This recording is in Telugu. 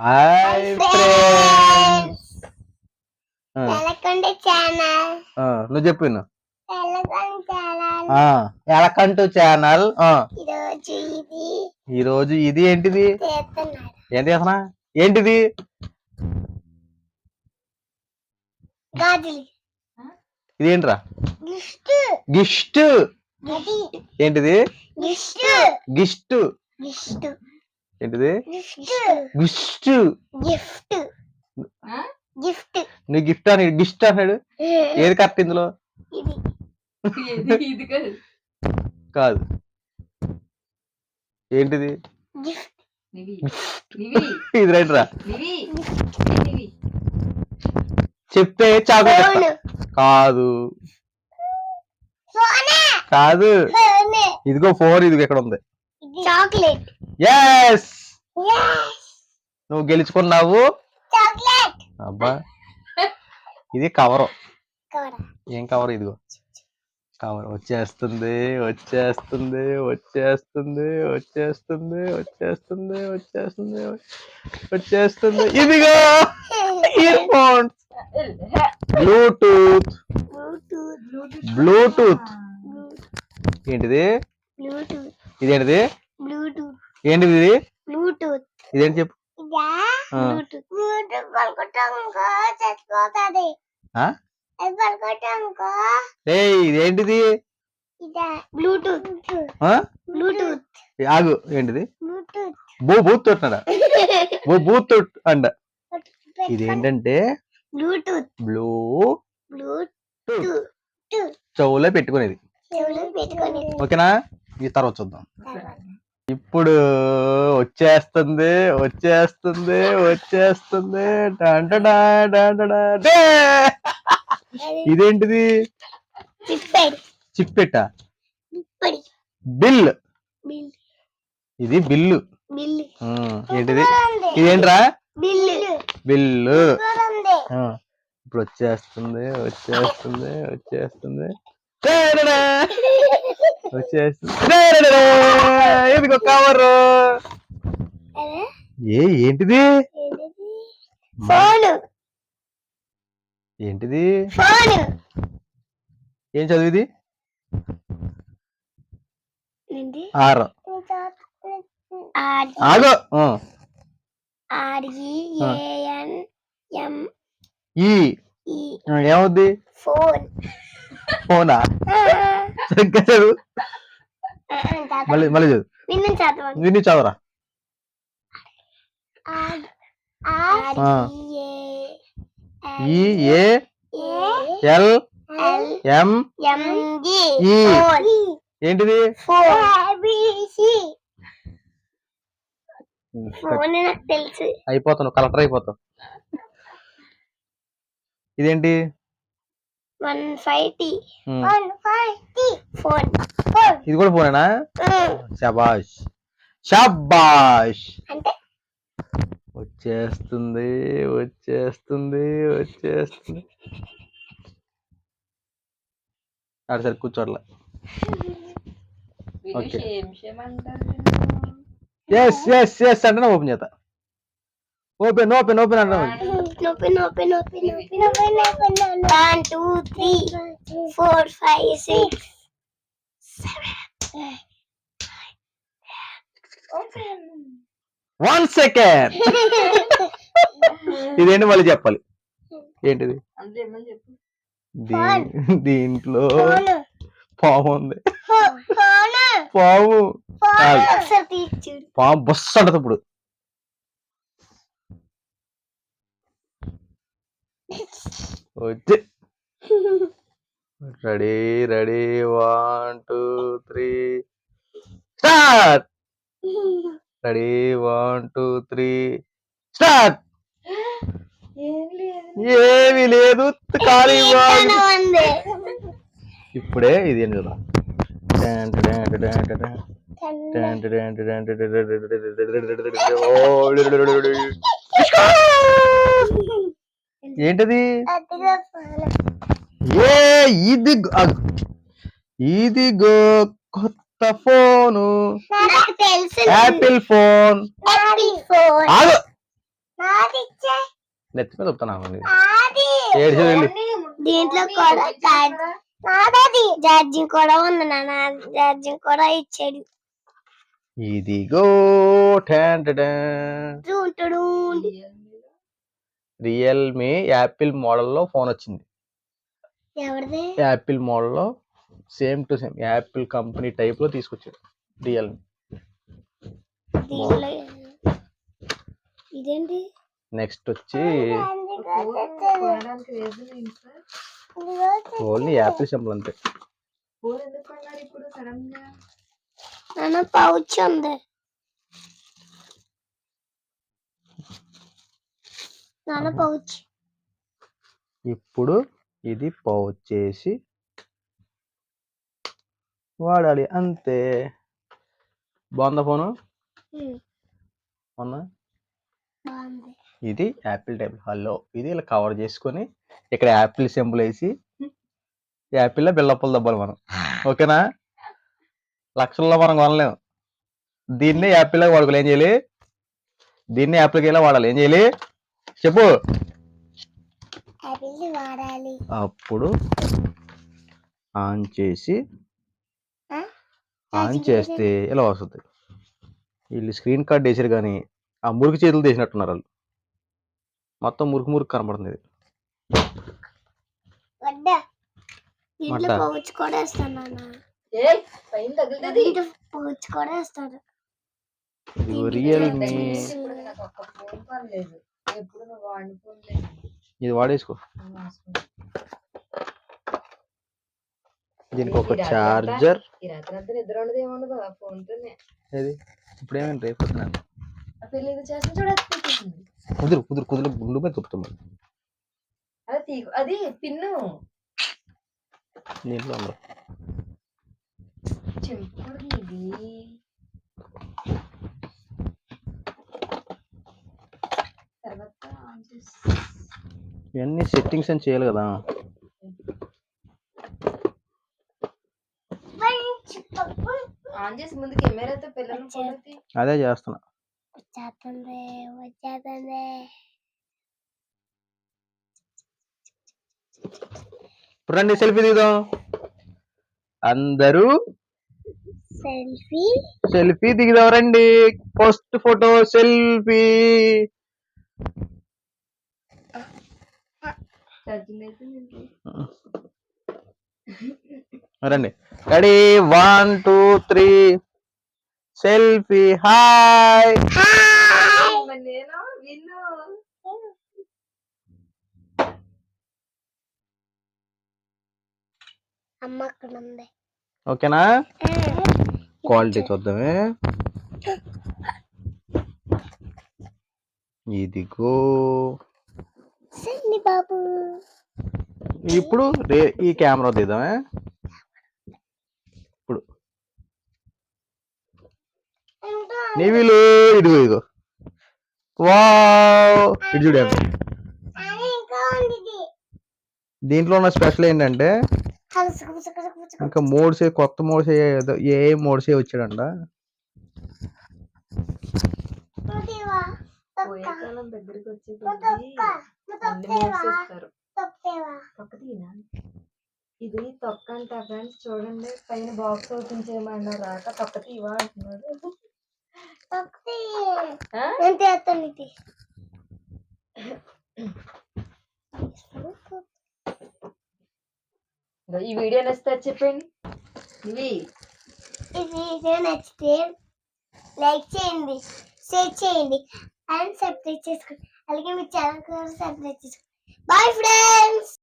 హాయ్ ఫ్రెండ్స్ నువ్వు చెప్పు ఎలకంటు ఛానల్ ఈ రోజు ఇది. ఏంటిది? ఏం చేస్తున్నా? ఏంటిది? ఇది ఏంట్రా గిఫ్ట్. ఏంటిది? గిఫ్ట్. ఏంటిది? గిఫ్ట్. గిఫ్ట్. గిఫ్ట్. నువ్వు గిఫ్ట్. అని గిఫ్ట్ అన్నాడు. ఏది కరెక్ట్ ఇందులో? కాదు. ఏంటిది? ఇది రైట్ రా చెప్తే చాకు కాదు. కాదు. ఇదిగో ఫోన్ ఇదిగో ఎక్కడ ఉంది? చాక్లెట్. ఎస్ నువ్వు గెలుచుకున్నావు. అబ్బా. ఇది కవర్ ఏం కవర్ ఇదిగో. కవర్ వచ్చేస్తుంది వచ్చేస్తుంది వచ్చేస్తుంది వచ్చేస్తుంది వచ్చేస్తుంది వచ్చేస్తుంది వచ్చేస్తుంది. ఇదిగో! Earphones bluetooth bluetooth bluetooth ఏంటిది? ఇదేంటిది? బ్లూటూత్ ఏంటిది ఇది? బ్లూటూత్. చెప్పు. ఇదేంటిది? బ్లూటూత్. ఆగు ఏంటిది? భూ బూత్ బూత్ తొట్ అండ ఇదేంటంటే? బ్లూటూత్. Blue bluetooth. చెవులో పెట్టుకునేది. ఓకేనా? ఈ తర్వాత చూద్దాం. ఇప్పుడు వచ్చేస్తుంది వచ్చేస్తుంది వచ్చేస్తుంది. ఇదేంటిది? చిప్పెట్ట? బిల్. ఇది బిల్లు. ఏంటిది? ఇదేంట్రా? బిల్లు. ఇప్పుడు వచ్చేస్తుంది వచ్చేస్తుంది వచ్చేస్తుంది. వచ్చేసి. కవర్ ఏ ఏంటిది? ఏంటిది? ఏం చదివిది? ఆరు. ఆగో. ఏమవుద్ది? ఫోన్. పోనా? సరిగ్గా చదువు. మళ్ళీ మళ్ళీ చదువు. విని చదవరా? ఈ ఏ ఎల్ ఎం ఈ. ఏంటిది? అయిపోతాను కలెక్టర్ అయిపోతావు. ఇదేంటి? One five T. One five T. Phone ఇది కూడా ఫోనేనా? శబాష్ శబాష్ అంటే? వచ్చేస్తుంది వచ్చేస్తుంది వచ్చేస్తుంది. ఆడ సరే కూర్చోట్లా. అంటారు ఎస్ ఎస్ ఎస్ అంటే ఓపెన్ చేస్తా. ఓపెన్ ఓపెన్ ఓపెన్ అంటే open, open, open, no, open, no, open, no, One, no, three, no, five, no, seven, no, nine, no, Open. no, second no, మళ్ళీ no, ఏంటిది దీంట్లో పాము ఉంది పాము పాము బస్సు అంటది ఇప్పుడు వచ్చి ready ready one two three start ready one two three start ఏమి లేదు ఖాళీ ఇప్పుడే ఇది ఏం చూద్దాం ఓ ఏంటది? ఏ ఇది ఇదిగో కొత్త ఫోను. Apple phone. ఆగు. నెత్తి మీద చెప్తాను దీంట్లో కూడా నాదది. ఛార్జింగ్ కూడా ఉంది నాన్న. ఛార్జింగ్ కూడా ఇచ్చాడు. ఇదిగో. చూంటుడు రియల్మీ యాపిల్ మోడల్లో ఫోన్ వచ్చింది. యాపిల్ మోడల్లో same to same Apple company టైప్లో తీసుకొచ్చాడు రియల్మీ ఇదేంటి? నెక్స్ట్ వచ్చి ఓన్లీ యాపిల్ సింబల్ అంతే. పౌచ్ ఉంది. నాన్న పౌచ్. ఇప్పుడు ఇది పౌచ్ చేసి వాడాలి అంతే. బాగుందా ఫోను? అవునా ఇది యాపిల్ టైప్ హలో. ఇది ఇలా కవర్ చేసుకొని ఇక్కడ యాపిల్ సింబల్ వేసి యాపిల్లో బిల్లప్పులు దబ్బాలి మనం. ఓకేనా? లక్షల్లో మనం కొనలేము దీన్నే యాపిల్ వాడుకోవాలి. ఏం చేయాలి? దీన్ని యాపిల్కి వెళ్ళి వాడాలి. ఏం చేయాలి? చెప్పు. వాడాలి. అప్పుడు ఆన్ చేసి? ఆన్ చేస్తే ఇలా వస్తుంది? వీళ్ళు స్క్రీన్ కార్డ్ వేసారు కానీ ఆ మురికి చేతులు తీసినట్టున్నారు వాళ్ళు. మొత్తం మురికి మురికి కనబడుతుంది రియల్మీ ఎప్పుడు నువ్వు ఇది వాడేసుకో. దీనికి ఒక చార్జర్ ఏది? ఇప్పుడు ఏమైంది రేపు కుదురు కుదురు కుదురు. గుండు మీద చెప్తాం అదే పిన్ను. ఉండదు చెంపుడు ఇది తర్వాత ఆన్ చేసి ఇవన్నీ సెట్టింగ్స్ అని చేయాలి కదా. ఆన్ చేసి ముందు కెమెరాతో పిల్లలు ఫోటో తీ అదే చేస్తున్నా. ఇప్పుడు రండి సెల్ఫీ దిగుదాం. అందరూ సెల్ఫీ సెల్ఫీ దిగుదాం రండి. ఫస్ట్ ఫోటో సెల్ఫీ రండి. Ready? One two three. Selfie. Hi. ఓకేనా? క్వాలిటీ చూద్దామే. ఇదిగో. బాబు. ఇప్పుడు ఈ కెమెరా తీద్దామే. ఇప్పుడు. నీవిలు ఇదిగో ఇదిగో. వావ్. ఇటు ఇది. దీంట్లో ఉన్న స్పెషల్ ఏంటంటే. ఇంకా మోడ్స్ కొత్త మోడ్స్ ఏదో ఏ మోడ్స్ వచ్చాడంట. తొక్కేవా? పోయే తొక్క. కాలం దగ్గరికి వచ్చే తీనా ఇది తొక్క అంట ఫ్రెండ్స్ చూడండి. పైన బాక్స్ ఓపెన్ చేయమన్నారు రాక తొక్క తీవా ఇదిగో ఈ వీడియో నచ్చితే చెప్పండి. ఇవి. ఈ వీడియో నచ్చితే లైక్ చేయండి షేర్ చేయండి. అండ్ సబ్స్క్రైబ్ చేసుకోండి అలాగే మీ ఛానల్ కూడా సబ్స్క్రైబ్ చేసుకోండి బాయ్ ఫ్రెండ్స్